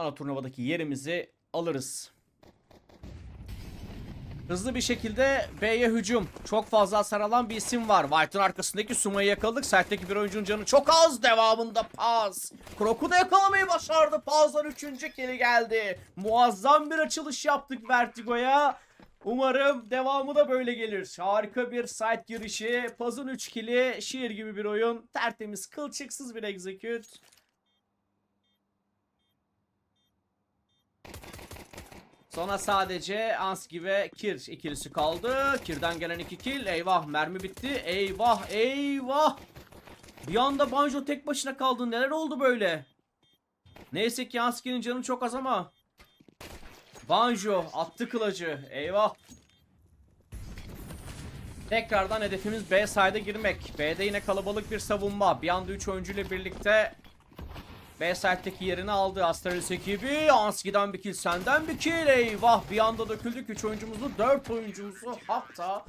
ana turnuvadaki yerimizi alırız. Hızlı bir şekilde B'ye hücum. Çok fazla hasar alan bir isim var. White'ın arkasındaki Suma'yı yakaladık. Site'deki bir oyuncunun canı çok az. Devamında Paz. Krok'u da yakalamayı başardı. Paz'dan 3. kili geldi. Muazzam bir açılış yaptık Vertigo'ya. Umarım devamı da böyle gelir. Harika bir site girişi. Paz'ın 3 kili. Şiir gibi bir oyun. Tertemiz, kılçıksız bir execute. Sonra sadece Anski ve Kir ikilisi kaldı. Kir'den gelen iki kill. Eyvah mermi bitti. Eyvah eyvah. Bir anda Banjo tek başına kaldı. Neler oldu böyle? Neyse ki Anski'nin canı çok az ama. Banjo attı kılıcı. Eyvah. Tekrardan hedefimiz B side'a girmek. B'de yine kalabalık bir savunma. Bir anda 3 oyuncu ile birlikte B site'deki yerini aldı Astralis ekibi. Anski'den bir kill, senden bir kill. Eyvah bir anda döküldük. 3 oyuncumuzu, 4 oyuncumuzu hatta.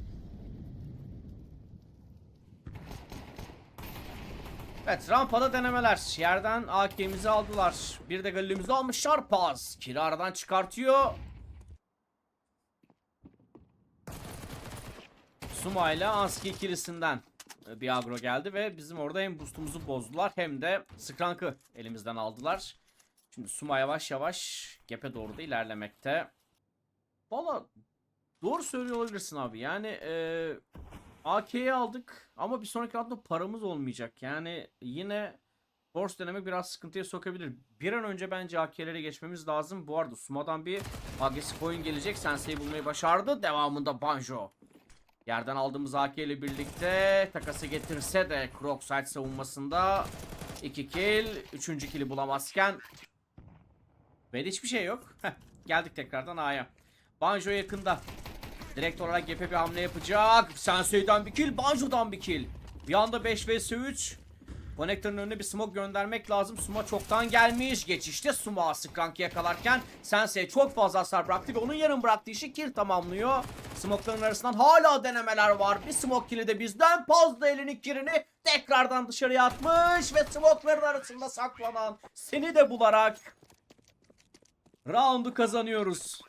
Evet rampada denemeler. Yerden AK'mizi aldılar. Bir de galilimizi almışlar. Paz. Aradan çıkartıyor. Suma ile Anski ikilisinden bir agro geldi ve bizim orada hem boostumuzu bozdular hem de Skrank'ı elimizden aldılar. Şimdi Suma yavaş yavaş Gap'e doğru da ilerlemekte. Valla doğru söylüyor olabilirsin abi. Yani e, AK'yi aldık ama bir sonraki roundda paramız olmayacak. Yani yine Force denemek biraz sıkıntıya sokabilir. Bir an önce bence AK'lere geçmemiz lazım. Bu arada Suma'dan bir agresif oyun gelecek. Sensei'yi bulmayı başardı. Devamında Banjo. Yerden aldığımız AK ile birlikte takası getirse de Crocside savunmasında 2 kill, 3. kill'i bulamazken ve hiçbir şey yok. Geldik tekrardan A'ya. Banjo yakında. Direkt olarak GP bir hamle yapacak. Sensei'den bir kill, Banjo'dan bir kill. Bir anda 5 vs 3. Connector'ın önüne bir smoke göndermek lazım. Suma çoktan gelmiş. Geçişte Suma Skrank'ı yakalarken Sensei çok fazla hasar bıraktı ve onun yarım bıraktığı işi kill tamamlıyor. Smoke'ların arasından hala denemeler var. Bir smoke kill'i de bizden. Paz da elini kirini tekrardan dışarıya atmış ve smoke'ların arasında saklanan seni de bularak round'u kazanıyoruz.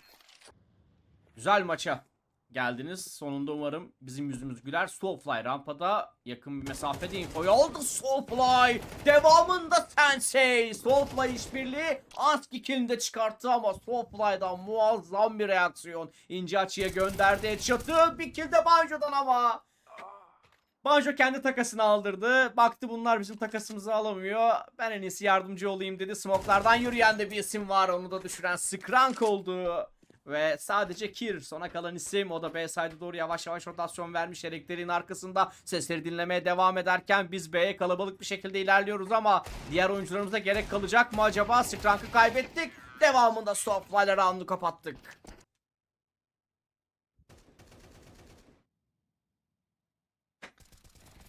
Güzel maça geldiniz. Sonunda umarım bizim yüzümüz güler. Soulfly rampada yakın bir mesafede infoyu aldı. Soulfly devamında Sensei. Soulfly işbirliği Anski killini de çıkarttı ama Soulfly'dan muazzam bir reaksiyon. İnce açıya gönderdi headshot'ı. Bir kill de Banjo'dan ama. Banjo kendi takasını aldırdı. Baktı bunlar bizim takasımızı alamıyor. Ben en iyisi yardımcı olayım dedi. Smoke'lardan yürüyen de bir isim var. Onu da düşüren Skrank oldu. Ve sadece Kir sona kalan isim o da B side'e doğru yavaş yavaş rotasyon vermiş elektriğin arkasında sesleri dinlemeye devam ederken biz B'ye kalabalık bir şekilde ilerliyoruz ama diğer oyuncularımıza gerek kalacak mı acaba? Skrank'ı kaybettik. Devamında Softwire round'u kapattık.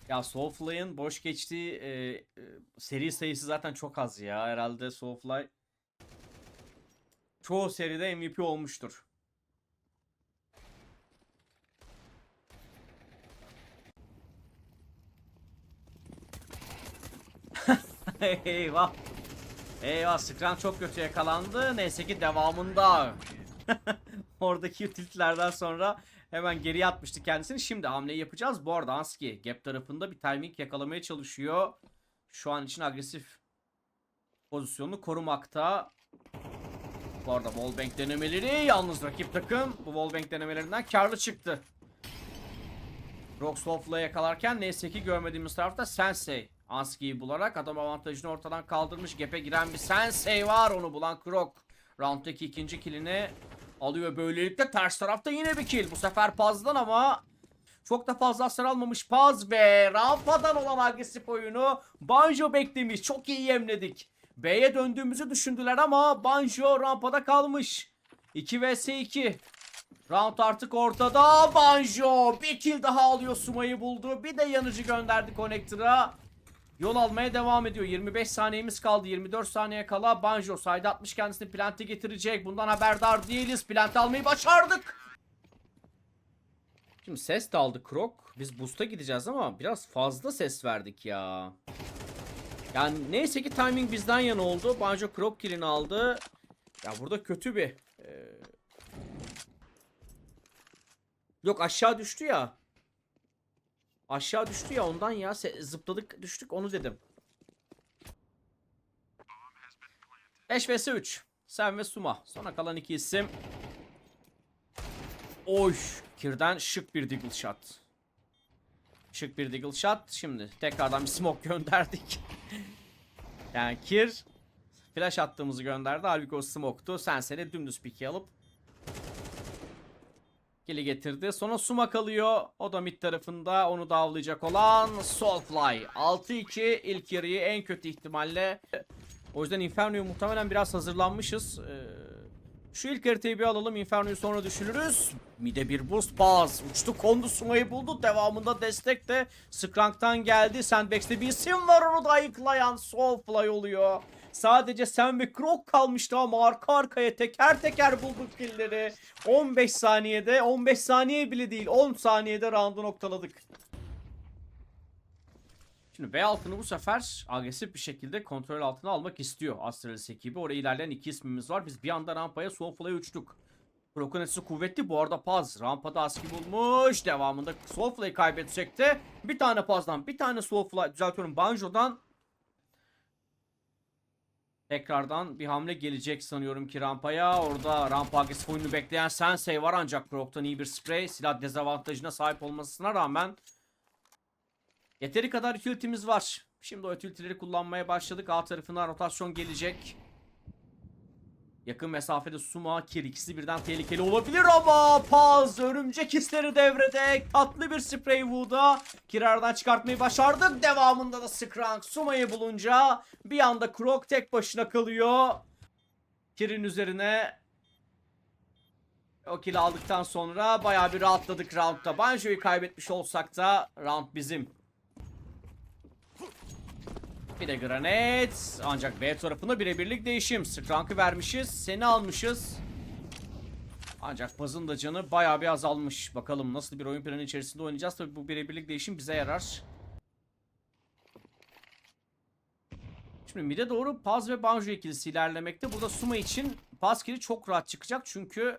Ya Soulfly'ın boş geçtiği e, e, seri sayısı zaten çok az ya. Herhalde Soulfly çoğu seride MVP olmuştur. Eyvah. Eyvah Skran çok kötü yakalandı. Neyse ki devamında. Oradaki tiltlerden sonra hemen geriye atmıştı kendisini. Şimdi hamleyi yapacağız. Bu arada Anski gap tarafında bir timing yakalamaya çalışıyor. Şu an için agresif pozisyonunu korumakta. Arada wallbang denemeleri yalnız rakip takım bu wallbang denemelerinden karlı çıktı. Roxloff'la yakalarken neyse ki görmediğimiz tarafta Sensei. Anski'yi bularak adam avantajını ortadan kaldırmış. Gap'e giren bir Sensei var. Onu bulan Krok. Round'daki ikinci killini alıyor. Böylelikle ters tarafta yine bir kill. Bu sefer Paz'dan ama çok da fazla hasar almamış Paz ve rampadan olan agresif oyunu Banjo beklemiş. Çok iyi yemledik. B'ye döndüğümüzü düşündüler ama Banjo rampada kalmış. 2 vs 2. Round artık ortada. Banjo bir kill daha alıyor. Suma'yı buldu. Bir de yanıcı gönderdi Connector'a. Yol almaya devam ediyor. 25 saniyemiz kaldı. 24 saniye kala Banjo sayda 60 kendisini plante getirecek. Bundan haberdar değiliz. Plante almayı başardık. Şimdi ses de aldı Krok. Biz boost'a gideceğiz ama biraz fazla ses verdik ya. Yani neyse ki timing bizden yana oldu. Banjo Krok killini aldı. Ya burada kötü bir... e, Yok aşağı düştü ya. Aşağı düştü ya ondan ya. Zıpladık düştük onu dedim. 5 vs 3. Sen ve Suma. Sonra kalan iki isim. Oy. Kir'den şık bir deagle shot. Şık bir deagle shot. Şimdi tekrardan bir smoke gönderdik. yani Kir flash attığımızı gönderdi. Halbuki o smoke'tu. Sen seni dümdüz piki alıp Kili getirdi. Sonra Suma kalıyor. O da mid tarafında. Onu da avlayacak olan Soulfly. 6-2 ilk yarıyı en kötü ihtimalle. O yüzden Inferno'yu muhtemelen biraz hazırlanmışız. Ee, şu ilk haritayı bir alalım. Inferno'yu sonra düşünürüz. Mide bir boost baz. Uçtu kondu Suma'yı buldu. Devamında destek de Skrank'tan geldi. Sandbox'te bir isim var onu da ayıklayan Soulfly oluyor. Sadece sen ve Krok kalmıştı ama arka arkaya teker teker bulduk killleri. 15 saniyede, 15 saniye bile değil 10 saniyede roundu noktaladık. Şimdi B altını bu sefer agresif bir şekilde kontrol altına almak istiyor Astralis ekibi. Oraya ilerleyen iki ismimiz var. Biz bir anda rampaya Soulfly'a uçtuk. Etkisi kuvvetli. Bu arada Paz rampada aski bulmuş. Devamında Soulfly'ı kaybedecek de bir tane Paz'dan bir tane Soulfly düzeltiyorum Banjo'dan Tekrardan bir hamle gelecek sanıyorum ki rampaya. Orada rampa agresif oyunu bekleyen Sensei var ancak Krok'tan iyi bir spray. Silah dezavantajına sahip olmasına rağmen yeteri kadar ultimiz var. Şimdi o ultileri kullanmaya başladık. A tarafından rotasyon gelecek. Yakın mesafede Suma, Kir ikisi birden tehlikeli olabilir ama Paz örümcek hisleri devrede. Tatlı bir spray Wood'a Kirardan çıkartmayı başardık. Devamında da Skrank Suma'yı bulunca bir anda Krok tek başına kalıyor. Kir'in üzerine o kill aldıktan sonra bayağı bir rahatladık roundda. Banjo'yu kaybetmiş olsak da round bizim. Bir de Granit. Ancak B tarafında birebirlik değişim. Skrank'ı vermişiz. Seni almışız. Ancak Paz'ın da canı bayağı bir azalmış. Bakalım nasıl bir oyun planı içerisinde oynayacağız. Tabii bu birebirlik değişim bize yarar. Şimdi mid'e doğru Paz ve Banjo ikilisi ilerlemekte. Burada Suma için Paz kili çok rahat çıkacak. Çünkü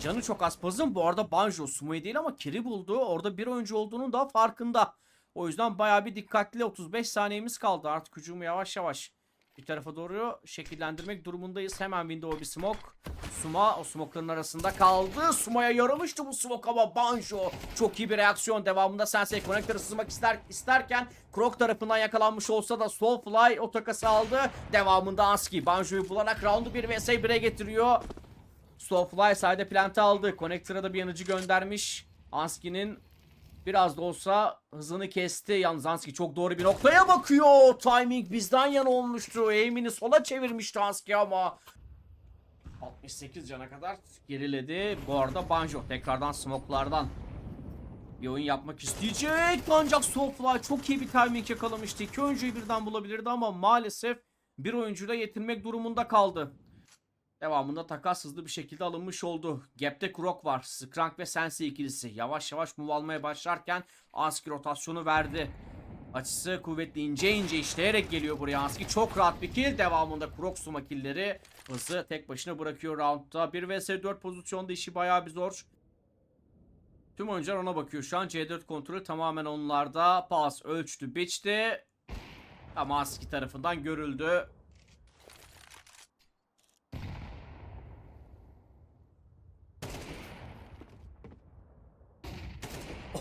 canı çok az Paz'ın. Bu arada Banjo Suma'yı değil ama kili buldu. Orada bir oyuncu olduğunun da farkında. O yüzden bayağı bir dikkatli 35 saniyemiz kaldı. Artık hücumu yavaş yavaş bir tarafa doğru şekillendirmek durumundayız. Hemen window'a bir smoke. Suma o smoke'ların arasında kaldı. Suma'ya yaramıştı bu smoke ama Banjo çok iyi bir reaksiyon. Devamında Sensei Connector'ı sızmak ister, isterken Krok tarafından yakalanmış olsa da Soulfly o takası aldı. Devamında Anski Banjo'yu bularak roundu 1 vs 1'e getiriyor. Soulfly sayede plante aldı. Connector'a da bir yanıcı göndermiş. Anski'nin Biraz da olsa hızını kesti. Yalnız Anski çok doğru bir noktaya bakıyor. Timing bizden yana olmuştu. Aim'ini sola çevirmişti Anski ama 68 cana kadar geriledi. Bu arada Banjo tekrardan smoklardan bir oyun yapmak isteyecek. Ancak Soulfly çok iyi bir timing yakalamıştı. İki oyuncuyu birden bulabilirdi ama maalesef bir oyuncuyla yetinmek durumunda kaldı. Devamında takas hızlı bir şekilde alınmış oldu. Gap'te Krok var. Skrank ve Sensei ikilisi. Yavaş yavaş move almaya başlarken Anski rotasyonu verdi. Açısı kuvvetli ince ince işleyerek geliyor buraya Anski. Çok rahat bir kill. Devamında Krok suma killleri. Hızı tek başına bırakıyor roundda. 1 vs 4 pozisyonda işi bayağı bir zor. Tüm oyuncular ona bakıyor. Şu an C4 kontrolü tamamen onlarda. Pas ölçtü, biçti. Ama Anski tarafından görüldü.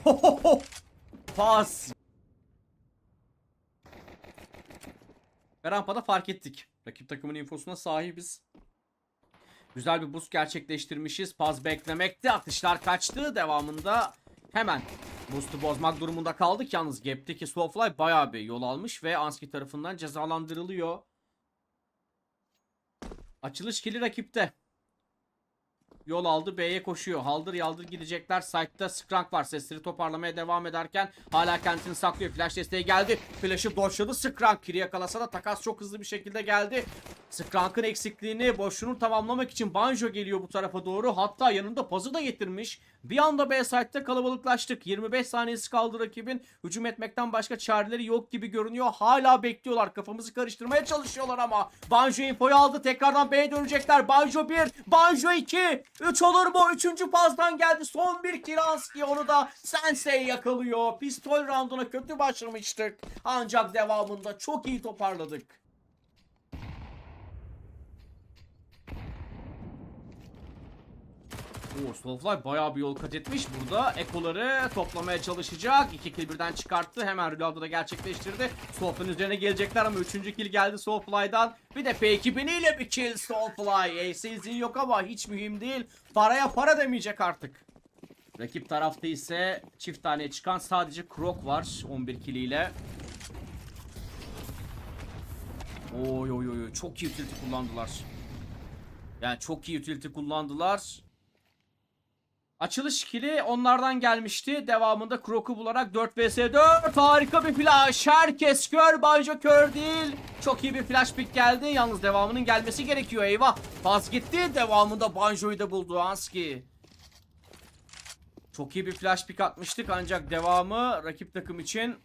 Pas. Ve rampada fark ettik. Rakip takımın infosuna sahibiz. Güzel bir boost gerçekleştirmişiz. Pas beklemekte. Atışlar kaçtı. Devamında hemen boost'u bozmak durumunda kaldık. Yalnız Gap'teki Soulfly bayağı bir yol almış ve Anski tarafından cezalandırılıyor. Açılış kili rakipte. Yol aldı B'ye koşuyor. Haldır yaldır gidecekler. Site'da Skrank var. Sesleri toparlamaya devam ederken hala kendini saklıyor. Flash desteği geldi. Flash'ı dodge'ladı. Skrank kiri yakalasa da takas çok hızlı bir şekilde geldi. Skrank'ın eksikliğini boşluğunu tamamlamak için Banjo geliyor bu tarafa doğru. Hatta yanında pazı da getirmiş. Bir anda B site'de kalabalıklaştık. 25 saniyesi kaldı rakibin. Hücum etmekten başka çareleri yok gibi görünüyor. Hala bekliyorlar. Kafamızı karıştırmaya çalışıyorlar ama. Banjo infoyu aldı. Tekrardan B'ye dönecekler. Banjo 1, Banjo 2. 3 olur mu? 3. pazdan geldi. Son bir Kiranski onu da Sensei yakalıyor. Pistol rounduna kötü başlamıştık. Ancak devamında çok iyi toparladık. Oo, Soulfly bayağı bir yol kat etmiş. Burada ekoları toplamaya çalışacak. İki kill birden çıkarttı. Hemen reload'u da gerçekleştirdi. Soulfly'ın üzerine gelecekler ama üçüncü kill geldi Soulfly'dan. Bir de P2000 ile bir kill Soulfly. Ace'in yok ama hiç mühim değil. Paraya para demeyecek artık. Rakip tarafta ise çift tane çıkan sadece Krok var 11 kill ile. Oy oy oy çok iyi utility kullandılar. Yani çok iyi utility kullandılar. Açılış kili onlardan gelmişti. Devamında Krok'u bularak 4 vs 4 harika bir flash. Herkes kör, Banjo kör değil. Çok iyi bir flash pick geldi. Yalnız devamının gelmesi gerekiyor. Eyvah. Pas gitti. Devamında Banjo'yu da buldu Anski. Çok iyi bir flash pick atmıştık ancak devamı rakip takım için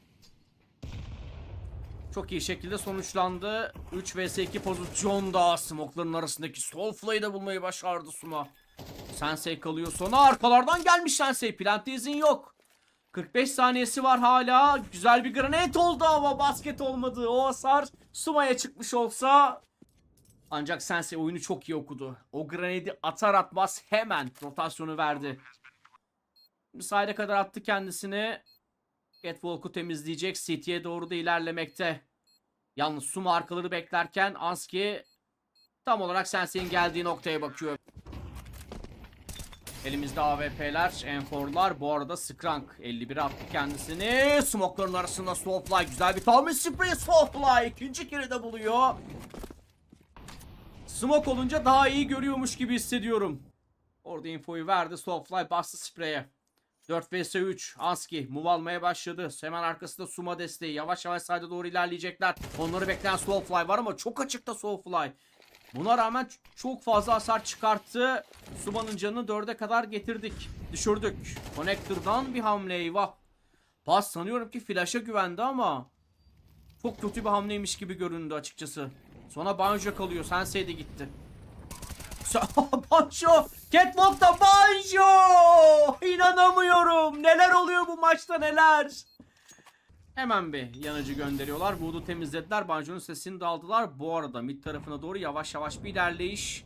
çok iyi şekilde sonuçlandı. 3 vs 2 pozisyonda smokların arasındaki Soulfly'ı da bulmayı başardı Suma. Sensei kalıyor sona. Arkalardan gelmiş Sensei. Plant izin yok. 45 saniyesi var hala. Güzel bir granate oldu ama basket olmadı. O hasar Suma'ya çıkmış olsa ancak Sensei oyunu çok iyi okudu. O granadi atar atmaz hemen rotasyonu verdi. Müsaade kadar attı kendisini. Catwalk'u temizleyecek. City'ye doğru da ilerlemekte. Yalnız Suma arkaları beklerken Anski tam olarak Sensei'nin geldiği noktaya bakıyor. Elimizde AWP'ler, M4'lar. Bu arada Skrank 51 attı kendisini. Smokların arasında Soulfly. Güzel bir tahmin spreyi Soulfly. ikinci kere de buluyor. Smoke olunca daha iyi görüyormuş gibi hissediyorum. Orada infoyu verdi. Soulfly bastı spreye. 4 vs 3. Anski move başladı. Hemen arkasında Suma desteği. Yavaş yavaş sayda doğru ilerleyecekler. Onları bekleyen Soulfly var ama çok açıkta Soulfly. Buna rağmen çok fazla hasar çıkarttı. Suma'nın canını 4'e kadar getirdik. Düşürdük. Connector'dan bir hamle eyvah. Pas sanıyorum ki flash'a güvendi ama çok kötü bir hamleymiş gibi göründü açıkçası. Sonra Banjo kalıyor. Sensei de gitti. Banjo! Catwalk'ta Banjo! İnanamıyorum. Neler oluyor bu maçta neler? Hemen bir yanıcı gönderiyorlar. Wood'u temizlediler. Banjo'nun sesini de aldılar. Bu arada mid tarafına doğru yavaş yavaş bir ilerleyiş.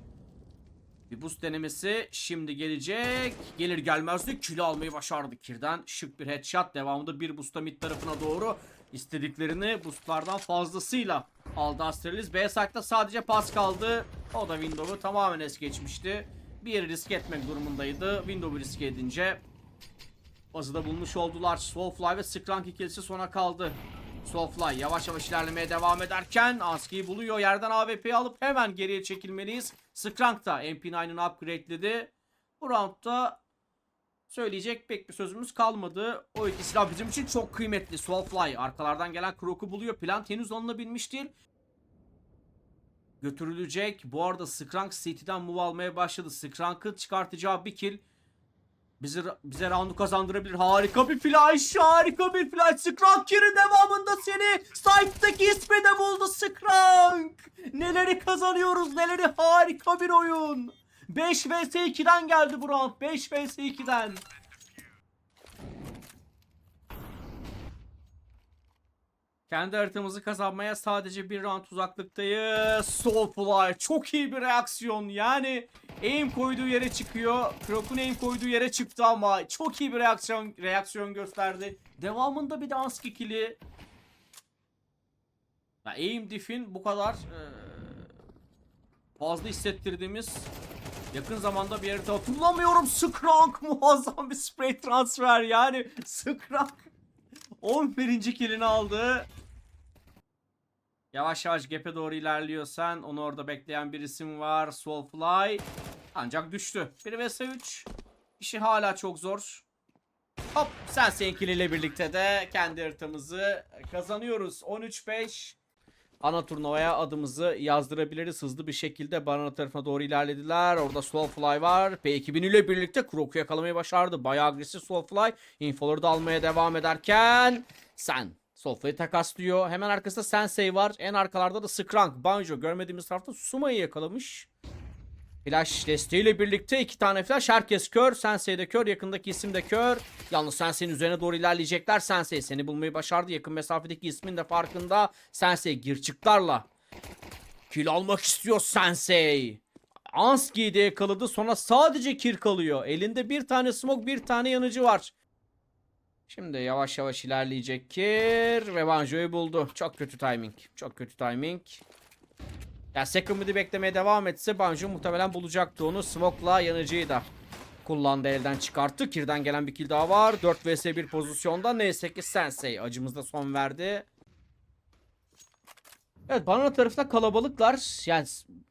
Bir boost denemesi şimdi gelecek. Gelir gelmez de kill almayı başardı. Kir'den şık bir headshot. Devamında bir boost'a mid tarafına doğru istediklerini boostlardan fazlasıyla aldı Astralis. B site'da sadece pas kaldı. O da Windows'u tamamen es geçmişti. Bir yeri risk etmek durumundaydı. Windows'u risk edince Bazı da bulmuş oldular. Soulfly ve Skrank ikilisi sona kaldı. Soulfly yavaş yavaş ilerlemeye devam ederken Aski'yi buluyor. Yerden AWP'yi alıp hemen geriye çekilmeliyiz. Skrank da MP9'ını upgradeledi. Bu roundda söyleyecek pek bir sözümüz kalmadı. O iki silah bizim için çok kıymetli. Soulfly arkalardan gelen Krok'u buluyor. Plant henüz alınabilmiş değil. Götürülecek. Bu arada Skrank City'den move almaya başladı. Skrank'ı çıkartacağı bir kill bize, bize roundu kazandırabilir. Harika bir flash. Harika bir flash. Skrank yeri devamında seni site'daki ismi de buldu Skrank. Neleri kazanıyoruz neleri harika bir oyun. 5 vs 2'den geldi bu round. 5 vs 2'den. Kendi haritamızı kazanmaya sadece bir round uzaklıktayız. Soulfly çok iyi bir reaksiyon. Yani aim koyduğu yere çıkıyor. Krok'un aim koyduğu yere çıktı ama çok iyi bir reaksiyon reaksiyon gösterdi. Devamında bir dans kikili. Ya aim diff'in bu kadar eee, fazla hissettirdiğimiz yakın zamanda bir harita hatırlamıyorum. Skrank muazzam bir spray transfer yani. Skrank 11. kilini aldı. Yavaş yavaş gap'e doğru ilerliyorsan onu orada bekleyen bir isim var. Soulfly. Ancak düştü. 1 vs 3. İşi hala çok zor. Hop sen ile birlikte de kendi haritamızı kazanıyoruz. 13-5. Ana turnuvaya adımızı yazdırabiliriz. Hızlı bir şekilde Banana tarafına doğru ilerlediler. Orada Soulfly var. P2000 ile birlikte Krok'u yakalamayı başardı. Bayağı agresif Soulfly. Infoları da almaya devam ederken sen Soulfly'ı takaslıyor. Hemen arkasında Sensei var. En arkalarda da Skrank, Banjo. Görmediğimiz tarafta Suma'yı yakalamış. Flash desteğiyle birlikte iki tane flash. Herkes kör. Sensei de kör. Yakındaki isim de kör. Yalnız Sensei'nin üzerine doğru ilerleyecekler. Sensei seni bulmayı başardı. Yakın mesafedeki ismin de farkında. Sensei gir çıklarla. Kill almak istiyor Sensei. Anski'yi de yakaladı. Sonra sadece kill kalıyor. Elinde bir tane smoke bir tane yanıcı var. Şimdi yavaş yavaş ilerleyecek Kir ve Banjo'yu buldu. Çok kötü timing. Çok kötü timing. Ya second beklemeye devam etse Banjo muhtemelen bulacaktı onu. Smoke'la yanıcıyı da kullandı elden çıkarttı. Kir'den gelen bir kill daha var. 4 vs 1 pozisyonda neyse ki Sensei acımızda son verdi. Evet Banana tarafında kalabalıklar. Yani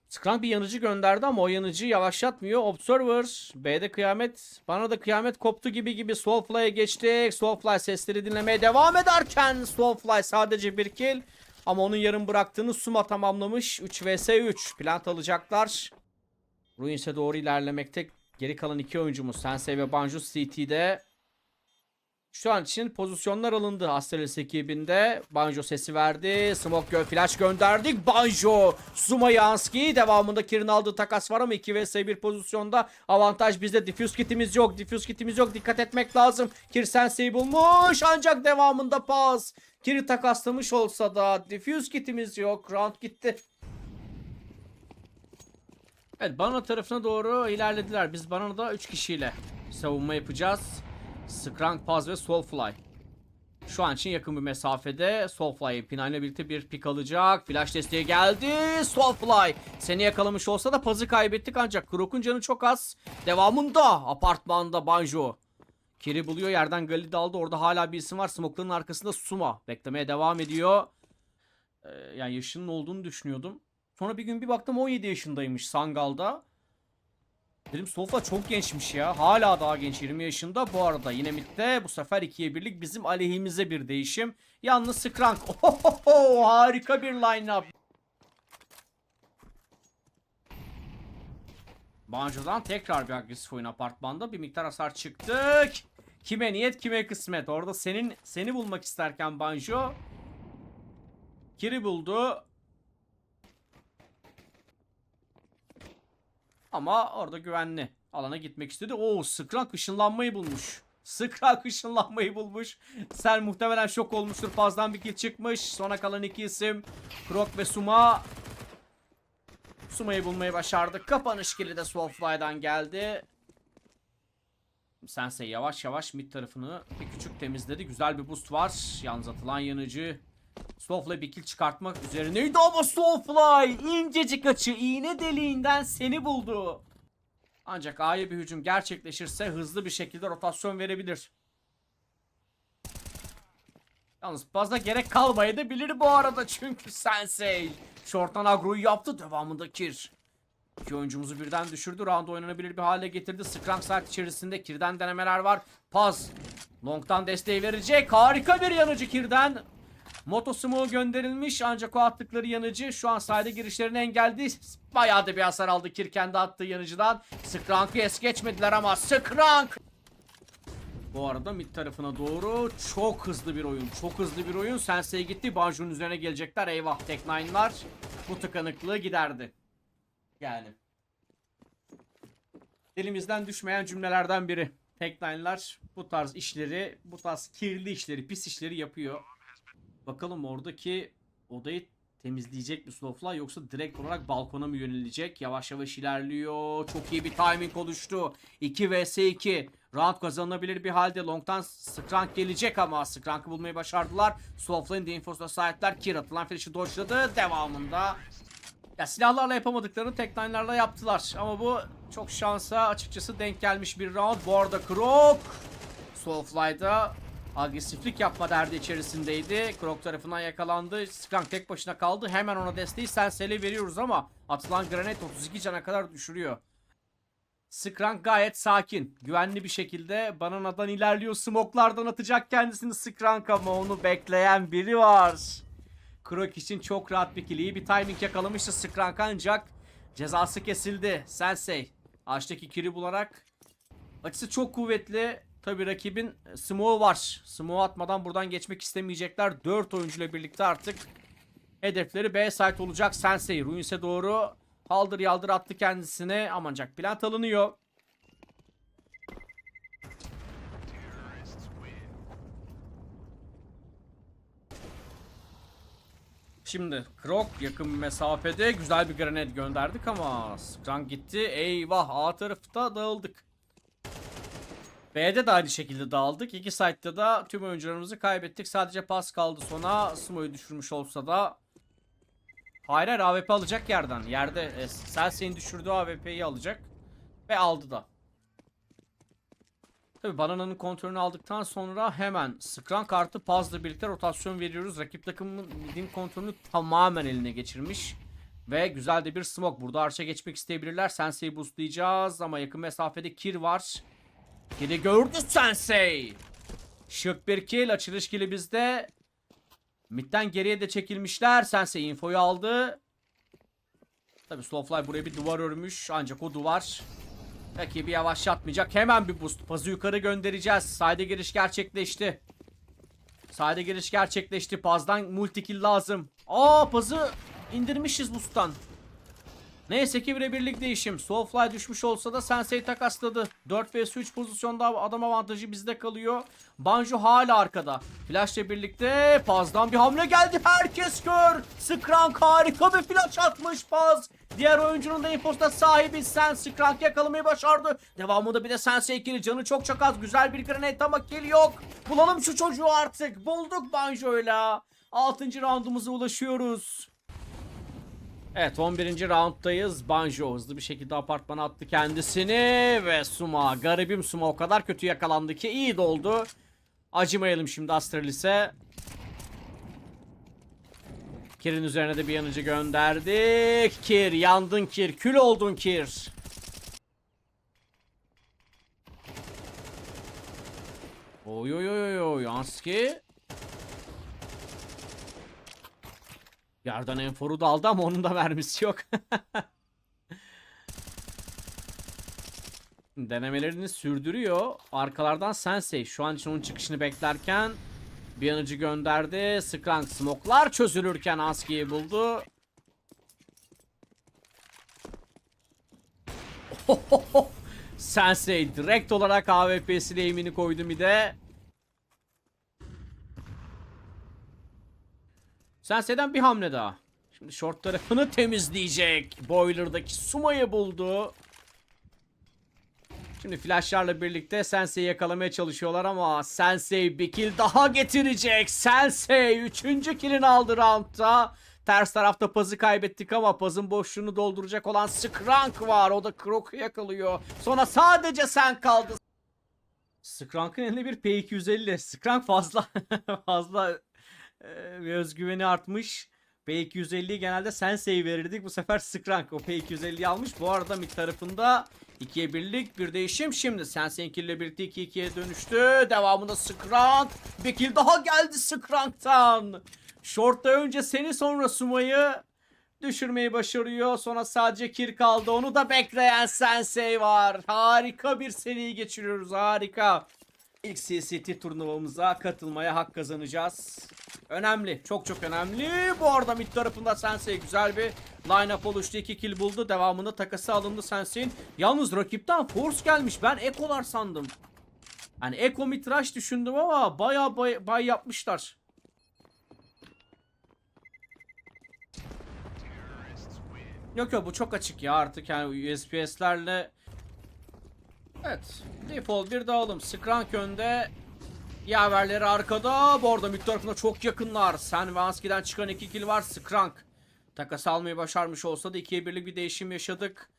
Skrank bir yanıcı gönderdi ama o yanıcıyı yavaşlatmıyor. Observer, B'de kıyamet, bana da kıyamet koptu gibi gibi Soulfly'a geçtik. Soulfly sesleri dinlemeye devam ederken Soulfly sadece bir kill. Ama onun yarım bıraktığını Suma tamamlamış. 3 vs 3. Plant alacaklar. Ruins'e doğru ilerlemekte. Geri kalan iki oyuncumuz Sensei ve Banjo CT'de. Şu an için pozisyonlar alındı Astralis ekibinde. Banjo sesi verdi. Smoke gö flash gönderdik. Banjo, Zuma Yanski. Devamında Kirin aldığı takas var ama 2 vs 1 pozisyonda. Avantaj bizde. Diffuse kitimiz yok. Diffuse kitimiz yok. Dikkat etmek lazım. Kir Sensei'yi bulmuş. Ancak devamında pas. Kir'i takaslamış olsa da Diffuse kitimiz yok. Round gitti. Evet Banana tarafına doğru ilerlediler. Biz Banana'da 3 kişiyle savunma yapacağız. Skrank, Paz ve Soulfly. Şu an için yakın bir mesafede. Soulfly Pina ile birlikte bir pik alacak. Flash desteği geldi. Soulfly seni yakalamış olsa da Paz'ı kaybettik ancak Krok'un canı çok az. Devamında apartmanda Banjo. Kiri buluyor yerden Galid aldı. Orada hala bir isim var. Smoke'ların arkasında Suma. Beklemeye devam ediyor. Ee, yani yaşının olduğunu düşünüyordum. Sonra bir gün bir baktım 17 yaşındaymış Sangal'da. Dedim Sofa çok gençmiş ya. Hala daha genç 20 yaşında. Bu arada yine midde bu sefer ikiye birlik bizim aleyhimize bir değişim. Yalnız Skrank. Ohoho, harika bir line-up. Banjo'dan tekrar bir agresif oyun apartmanda. Bir miktar hasar çıktık. Kime niyet kime kısmet. Orada senin seni bulmak isterken Banjo. Kiri buldu. Ama orada güvenli alana gitmek istedi. Oo Skrank ışınlanmayı bulmuş. Skrank ışınlanmayı bulmuş. Sen muhtemelen şok olmuştur. Fazdan bir kill çıkmış. Sona kalan iki isim. Krok ve Suma. Suma'yı bulmayı başardık. Kapanış kili de Soulfly'dan geldi. Sensei yavaş yavaş mid tarafını bir küçük temizledi. Güzel bir boost var. Yalnız atılan yanıcı. Soulfly bir kill çıkartmak üzerineydi ama Soulfly incecik açı iğne deliğinden seni buldu. Ancak A'ya bir hücum gerçekleşirse hızlı bir şekilde rotasyon verebilir. Yalnız fazla gerek kalmayabilir bu arada çünkü Sensei short'tan agroyu yaptı devamında Kir. İki oyuncumuzu birden düşürdü. Round oynanabilir bir hale getirdi. Skrank saat içerisinde Kir'den denemeler var. Paz. Long'tan desteği verecek. Harika bir yanıcı Kir'den. Motosimo gönderilmiş ancak o attıkları yanıcı şu an sayda girişlerini engelledi. Bayağı da bir hasar aldı Kir kendi attığı yanıcıdan. Skrank'ı es geçmediler ama Skrank bu arada mid tarafına doğru çok hızlı bir oyun. Çok hızlı bir oyun. Sensei gitti. Banjo'nun üzerine gelecekler. Eyvah Tek bu tıkanıklığı giderdi. Yani. Elimizden düşmeyen cümlelerden biri. Tek bu tarz işleri, bu tarz kirli işleri, pis işleri yapıyor. Bakalım oradaki odayı temizleyecek mi Slowfly yoksa direkt olarak balkona mı yönelecek? Yavaş yavaş ilerliyor. Çok iyi bir timing oluştu. 2 vs 2. Round kazanılabilir bir halde. Long'tan Skrank gelecek ama Skrank'ı bulmayı başardılar. Slowfly'in de infosuna sahipler. Kir atılan flash'ı dodge'ladı. Devamında ya silahlarla yapamadıklarını teknine'larla yaptılar. Ama bu çok şansa açıkçası denk gelmiş bir round. Bu arada Krok Soulfly'da agresiflik yapma derdi içerisindeydi. Krok tarafından yakalandı. Skrank tek başına kaldı. Hemen ona desteği Sensei'le veriyoruz ama atılan granate 32 cana kadar düşürüyor. Skrank gayet sakin. Güvenli bir şekilde Banana'dan ilerliyor. Smoklardan atacak kendisini Skrank ama onu bekleyen biri var. Krok için çok rahat bir kill. İyi bir timing yakalamıştı Skrank ancak cezası kesildi. Sensei ağaçtaki kill'i bularak açısı çok kuvvetli. Tabi rakibin smoke'u var. Smoke atmadan buradan geçmek istemeyecekler. 4 oyuncuyla birlikte artık hedefleri B site olacak. Sensei Ruins'e doğru haldır yaldır attı kendisine. Amancak plant alınıyor. Şimdi Krok yakın mesafede güzel bir granat gönderdik ama Skrank gitti. Eyvah A tarafta dağıldık. B'de de aynı şekilde dağıldık. İki site'da da tüm oyuncularımızı kaybettik. Sadece pas kaldı sona. Smo'yu düşürmüş olsa da Hayır hayır AWP alacak yerden. Yerde e, Celsius'in düşürdüğü AWP'yi alacak. Ve aldı da. Tabi Banana'nın kontrolünü aldıktan sonra hemen Skrank kartı Paz'la birlikte rotasyon veriyoruz. Rakip takımın midin kontrolünü tamamen eline geçirmiş. Ve güzel de bir smoke. Burada arşa geçmek isteyebilirler. Sensei'yi boostlayacağız ama yakın mesafede Kir var. Kir'i gördü Sensei. Şık bir kill. Açılış kill'i bizde. Mid'den geriye de çekilmişler. Sensei infoyu aldı. Tabi Slowfly buraya bir duvar örmüş. Ancak o duvar rakibi yavaşlatmayacak. Hemen bir boost. Pazı yukarı göndereceğiz. Side giriş gerçekleşti. Side giriş gerçekleşti. Pazdan multi kill lazım. Aa pazı indirmişiz boost'tan. Neyse ki birebirlik değişim. Soulfly düşmüş olsa da Sensei takasladı. 4 vs 3 pozisyonda adam avantajı bizde kalıyor. Banjo hala arkada. Flash ile birlikte Paz'dan bir hamle geldi. Herkes kör. Skrank harika bir flash atmış Paz. Diğer oyuncunun da imposta sahibi Sen Skrank yakalamayı başardı. Devamında bir de Sensei ikili canı çok çok. Güzel bir granate ama kill yok. Bulalım şu çocuğu artık. Bulduk Banjo'yla. 6. roundumuza ulaşıyoruz. Evet 11. rounddayız. Banjo hızlı bir şekilde apartmana attı kendisini ve Suma garibim Suma o kadar kötü yakalandı ki iyi doldu. Acımayalım şimdi Astralis'e. Kir'in üzerine de bir yanıcı gönderdik. Kir yandın Kir kül oldun Kir. Oy oy oy oy Yanski. Yerden enforu da aldı ama onun da mermisi yok. Denemelerini sürdürüyor. Arkalardan Sensei şu an için onun çıkışını beklerken bir yanıcı gönderdi. Skrank smoklar çözülürken Aski'yi buldu. Sensei direkt olarak AWP'sine eğimini koydu bir de. Sensei'den bir hamle daha. Şimdi short tarafını temizleyecek. Boiler'daki Suma'yı buldu. Şimdi flashlarla birlikte Sensei'yi yakalamaya çalışıyorlar ama Sensei bir kill daha getirecek. Sensei 3. killini aldı roundda. Ters tarafta Paz'ı kaybettik ama Paz'ın boşluğunu dolduracak olan Skrank var. O da Krok'u yakalıyor. Sonra sadece sen kaldın. Skrank'ın elinde bir P250. Skrank fazla fazla ee, bir özgüveni artmış. P250'yi genelde Sensei verirdik. Bu sefer Skrank o P250'yi almış. Bu arada mid tarafında 2'ye birlik bir değişim. Şimdi Sensei kill ile birlikte 2-2'ye dönüştü. Devamında Skrank. Bir kill daha geldi Skrank'tan. Short'ta önce seni sonra Suma'yı düşürmeyi başarıyor. Sonra sadece Kir kaldı. Onu da bekleyen Sensei var. Harika bir seri geçiriyoruz. Harika. İlk CCT turnuvamıza katılmaya hak kazanacağız. Önemli. Çok çok önemli. Bu arada mid tarafında Sensei güzel bir line-up oluştu. 2 kill buldu. Devamında takası alındı Sensei'nin. Yalnız rakipten force gelmiş. Ben ekolar sandım. Hani Eko mitraş düşündüm ama bayağı bay, bay yapmışlar. Yok yok bu çok açık ya artık yani USPS'lerle Evet. Default bir dağılım. Skrank önde. Yaverleri arkada. Bu arada mid tarafında çok yakınlar. Sen Vanski'den çıkan 2 kill var. Skrank. Takas almayı başarmış olsa da 2'ye birlik bir değişim yaşadık.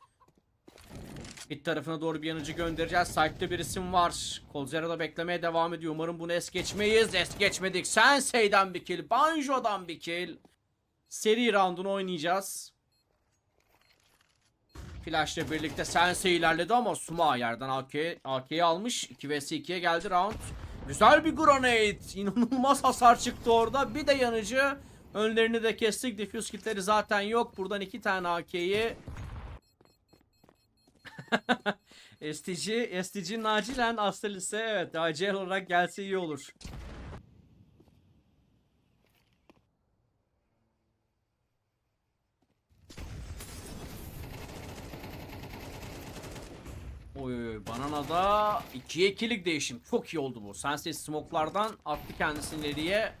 Mid tarafına doğru bir yanıcı göndereceğiz. Site'de bir isim var. Colzero'da beklemeye devam ediyor. Umarım bunu es geçmeyiz. Es geçmedik. Sensei'den bir kill. Banjo'dan bir kill. Seri roundunu oynayacağız. Flash ile birlikte Sensei ilerledi ama Suma yerden AK, AK'yi almış. 2 vs 2'ye geldi round. Güzel bir grenade. İnanılmaz hasar çıktı orada. Bir de yanıcı. Önlerini de kestik. Diffuse kitleri zaten yok. Buradan iki tane AK'yi STG, STG'nin acilen Astralis'e evet acil olarak gelse iyi olur. Oy oy Banana'da 2'ye 2'lik değişim. Çok iyi oldu bu. Sensei smoke'lardan attı kendisini ileriye.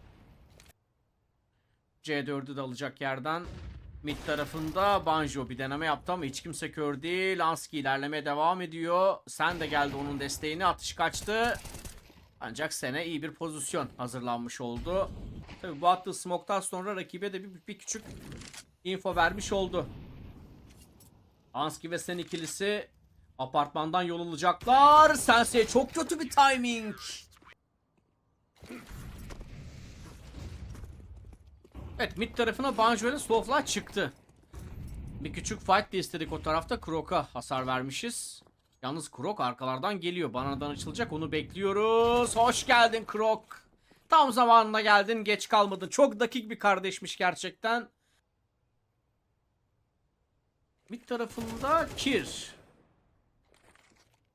C4'ü de alacak yerden. Mid tarafında Banjo bir deneme yaptı ama hiç kimse kör değil. Lansky ilerlemeye devam ediyor. Sen de geldi onun desteğini. Atış kaçtı. Ancak sene iyi bir pozisyon hazırlanmış oldu. Tabi bu attığı smoke'tan sonra rakibe de bir, bir küçük info vermiş oldu. Lansky ve Sen ikilisi apartmandan yol alacaklar. Sensei çok kötü bir timing. Evet mid tarafına Banjo ile çıktı. Bir küçük fight de istedik o tarafta. Krok'a hasar vermişiz. Yalnız Krok arkalardan geliyor. Bananadan açılacak onu bekliyoruz. Hoş geldin Krok. Tam zamanına geldin geç kalmadın. Çok dakik bir kardeşmiş gerçekten. Mid tarafında Kir.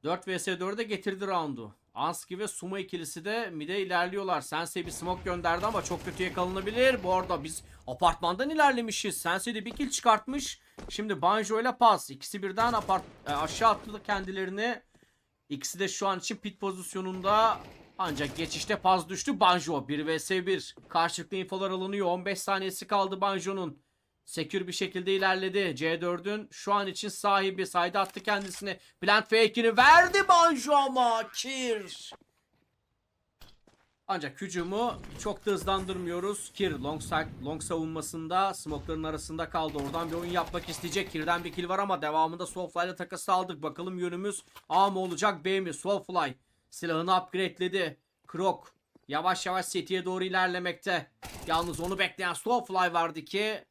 4 vs 4'e getirdi roundu. Anski ve Sumo ikilisi de mid'e ilerliyorlar. Sensei bir smoke gönderdi ama çok kötü yakalanabilir. Bu arada biz apartmandan ilerlemişiz. Sensei de bir kill çıkartmış. Şimdi Banjo ile Paz. İkisi birden apart e, aşağı attı kendilerini. İkisi de şu an için pit pozisyonunda. Ancak geçişte Paz düştü. Banjo 1 vs 1. Karşılıklı infolar alınıyor. 15 saniyesi kaldı Banjo'nun. Sekür bir şekilde ilerledi. C4'ün şu an için sahibi sayda attı kendisini. Plant fake'ini verdi Banjo ama Kir. Ancak hücumu çok da hızlandırmıyoruz. Kir long, long savunmasında smoke'ların arasında kaldı. Oradan bir oyun yapmak isteyecek. Kir'den bir kill var ama devamında Soulfly ile takası aldık. Bakalım yönümüz A mı olacak B mi? Soulfly silahını upgradeledi. Krok yavaş yavaş City'ye doğru ilerlemekte. Yalnız onu bekleyen Soulfly vardı ki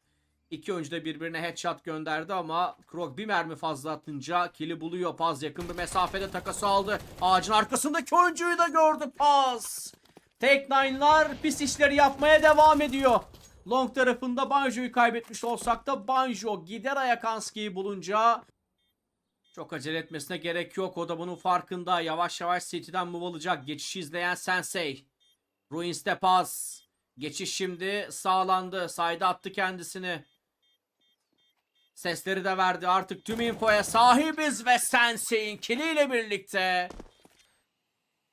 İki oyuncu da birbirine headshot gönderdi ama Krog bir mermi fazla atınca kili buluyor. Paz yakın bir mesafede takası aldı. Ağacın arkasındaki oyuncuyu da gördü Paz. Tek Nine'lar pis işleri yapmaya devam ediyor. Long tarafında Banjo'yu kaybetmiş olsak da Banjo gider Ayakanski'yi bulunca çok acele etmesine gerek yok. O da bunun farkında. Yavaş yavaş City'den move alacak. Geçişi izleyen Sensei. Ruins'te pas. Geçiş şimdi sağlandı. Sayda attı kendisini. Sesleri de verdi. Artık tüm infoya sahibiz ve Sensei'in kiliyle birlikte.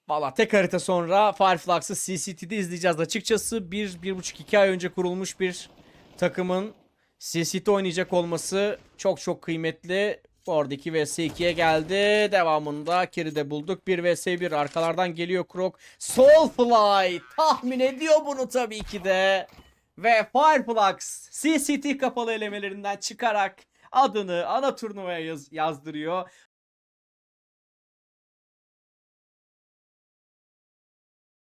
Valla tek harita sonra Fireflux'ı CCT'de izleyeceğiz. Açıkçası bir, bir buçuk iki ay önce kurulmuş bir takımın CCT oynayacak olması çok çok kıymetli. Oradaki vs 2'ye geldi. Devamında Kiri'de bulduk. 1 vs 1 arkalardan geliyor Krok. Soulfly tahmin ediyor bunu tabii ki de. Ve Fireflux CCT kapalı elemelerinden çıkarak adını ana turnuvaya yaz- yazdırıyor.